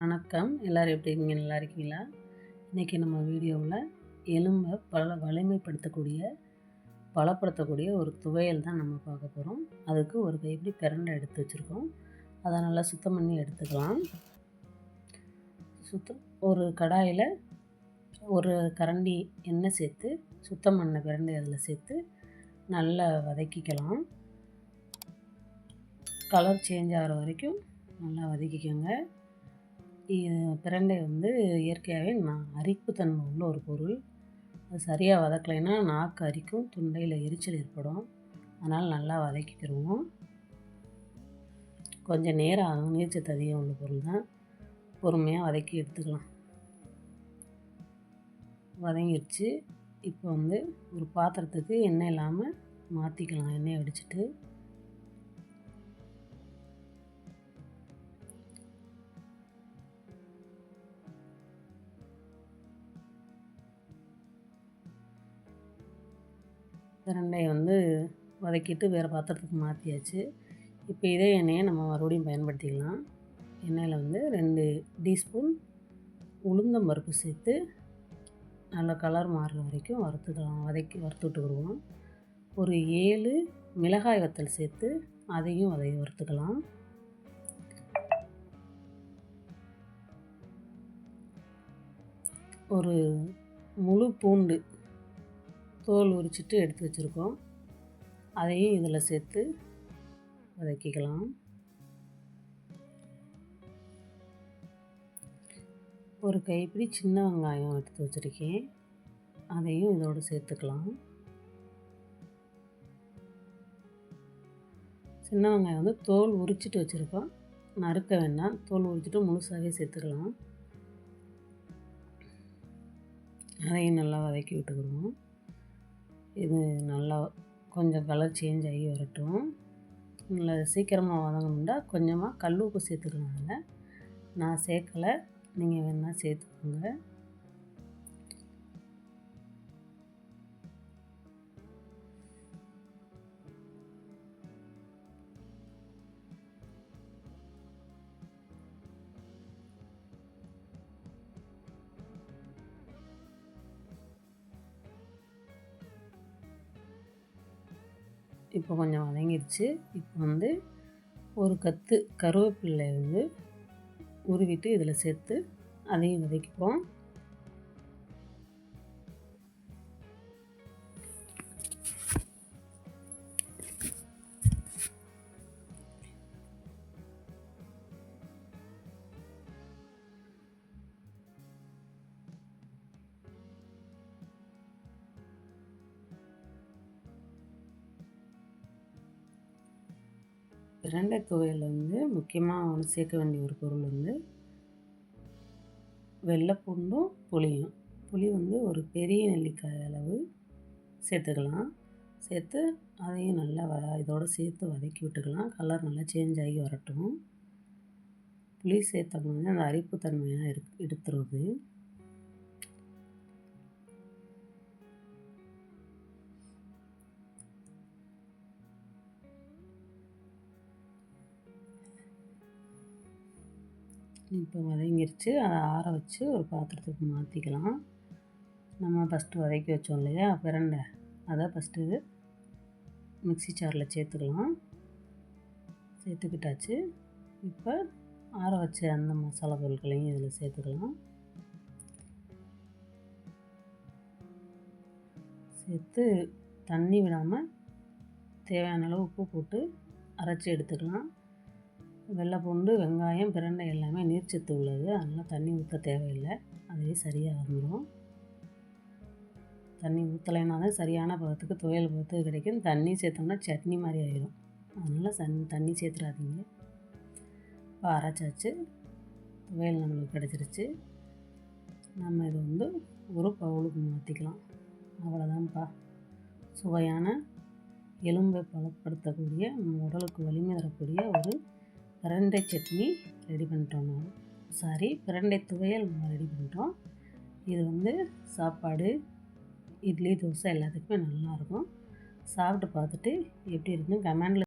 வணக்கம். எல்லோரும் எப்படி இருக்கீங்க? நல்லா இருக்கீங்களா? இன்றைக்கி நம்ம வீடியோவில் எலும்பை பல வலிமைப்படுத்தக்கூடிய பலப்படுத்தக்கூடிய ஒரு துவையல் தான் நம்ம பார்க்க போகிறோம் அதுக்கு ஒரு கைப்பிடி பிரண்டை எடுத்து வச்சுருக்கோம். அதை நல்லா சுத்தம் பண்ணி எடுத்துக்கலாம். சுத்தம் ஒரு கடாயில் ஒரு கரண்டி எண்ணெய் சேர்த்து சுத்தம் பண்ண பிரண்டை அதில் சேர்த்து நல்லா வதக்கிக்கலாம். கலர் சேஞ்ச் ஆகிற வரைக்கும் நல்லா வதக்கிக்கோங்க. பிரண்டை வந்து இயற்கையாகவே நான் அரிப்புத்தன்மை உள்ள ஒரு பொருள். அது சரியாக வதக்கலைன்னா நாக்கு அரிக்கும் துண்டையில் எரிச்சல் ஏற்படும். அதனால் நல்லா வதக்கிக்கிடுவோம் கொஞ்சம் நேரம் ஆகும் நீர்ச்சத்து அதிகம் உள்ள பொருள் தான். பொறுமையாக வதக்கி எடுத்துக்கலாம். வதங்கிடுச்சு இப்போ வந்து ஒரு பாத்திரத்துக்கு எண்ணெய் இல்லாமல் மாற்றிக்கலாம் எண்ணெய் அடிச்சுட்டு ரெண்டையும் வந்து வதக்கிட்டு வேறு பாத்திரத்துக்கு மாற்றியாச்சு இப்போ இதே எண்ணெயை நம்ம மறுபடியும் பயன்படுத்திக்கலாம். எண்ணெயில் வந்து ரெண்டு டீஸ்பூன் உளுந்தம் பருப்பு சேர்த்து நல்லா கலர் மாறுற வரைக்கும் வறுத்துக்கலாம். வதக்கி வறுத்து வருவோம். ஒரு ஏழு மிளகாய் வத்தல் சேர்த்து அதையும் அதை வறுத்துக்கலாம். ஒரு முழு பூண்டு தோல் உரிச்சிட்டு எடுத்து வச்சுருக்கோம். அதையும் இதில் சேர்த்து வதக்கிக்கலாம். ஒரு கைப்பிடி சின்ன வெங்காயம் எடுத்து வச்சுருக்கேன். அதையும் இதோடு சேர்த்துக்கலாம். சின்ன வெங்காயம் வந்து தோல் உரிச்சிட்டு வச்சுருக்கோம். நறுக்க வேண்டாம். தோல் உரிச்சிட்டு முழுசாகவே சேர்த்துக்கலாம். அதையும் நல்லா வதக்கி விட்டுக்கிடுவோம். இது நல்லா கொஞ்சம் கலர் சேஞ்ச் ஆகி வரட்டும். நல்லா சீக்கிரமாக வதங்கணுண்டா கொஞ்சமாக கல் உப்பு சேர்த்துக்கலாம் அதில். நான் சேர்க்கலை. நீங்கள் வேணால் சேர்த்துக்கோங்க. இப்போ கொஞ்சம் வதங்கிடுச்சு இப்போ வந்து ஒரு கத்து கருவேப்பிள்ளை வந்து உருவிட்டு இதில் சேர்த்து அதையும் வதக்கிப்போம். பிரண்டை துவையில் வந்து முக்கியமாக வந்து சேர்க்க வேண்டிய ஒரு பொருள் வந்து வெள்ளைப்பூண்டும் புளியும். புளி வந்து ஒரு பெரிய நெல்லிக்காய் அளவு சேர்த்துக்கலாம். சேர்த்து அதையும் நல்லா வ இதோடு சேர்த்து வதக்கி விட்டுக்கலாம். கலர் நல்லா சேஞ்ச் ஆகி வரட்டும். புளி சேர்த்தோம்னா அந்த அரிப்புத்தன்மையாக இரு எடுத்துருது. இப்போ வதங்கிருச்சு. அதை ஆற வச்சு ஒரு பாத்திரத்துக்கு மாற்றிக்கலாம் நம்ம ஃபஸ்ட்டு வதக்கி வச்சோம் இல்லையா? பிரண்டை அதை ஃபஸ்ட்டு மிக்சி சாரில் சேர்த்துக்கலாம். சேர்த்துக்கிட்டாச்சு. இப்போ ஆற வச்ச அந்த மசாலா பொருட்களையும் இதில் சேர்த்துக்கலாம். சேர்த்து தண்ணி விடாமல் தேவையான அளவு உப்பு போட்டு அரைச்சி எடுத்துக்கலாம். வெள்ளை பூண்டு வெங்காயம் பிரண்டை எல்லாமே நீர்ச்சத்து உள்ளது அதனால் தண்ணி ஊற்ற தேவையில்லை. அதுவே சரியாக வந்துடும் தண்ணி ஊற்றலைன்னா தான் சரியான பதத்துக்கு துவையல் பதத்துக்கு கிடைக்கும். தண்ணி சேர்த்தோம்னா சட்னி மாதிரி ஆயிடும் அதனால் சன் தண்ணி சேர்த்துடாதீங்க இப்போ அரைச்சாச்சு. துவையல் நம்மளுக்கு கிடச்சிருச்சு. நம்ம இதை வந்து ஒரு பவுலுக்கு மாற்றிக்கலாம் அவ்வளோதான்ப்பா சுவையான எலும்பை பலப்படுத்தக்கூடிய நம்ம உடலுக்கு வலிமை தரக்கூடிய ஒரு பிரண்டை சட்னி ரெடி பண்ணிட்டோம் நான். சாரி பிரண்டை துவையல் நம்ம ரெடி பண்ணுறோம் இது வந்து சாப்பாடு இட்லி தோசை எல்லாத்துக்குமே நல்லாயிருக்கும். சாப்பிட்டு பார்த்துட்டு எப்படி இருக்குன்னு கமெண்டில்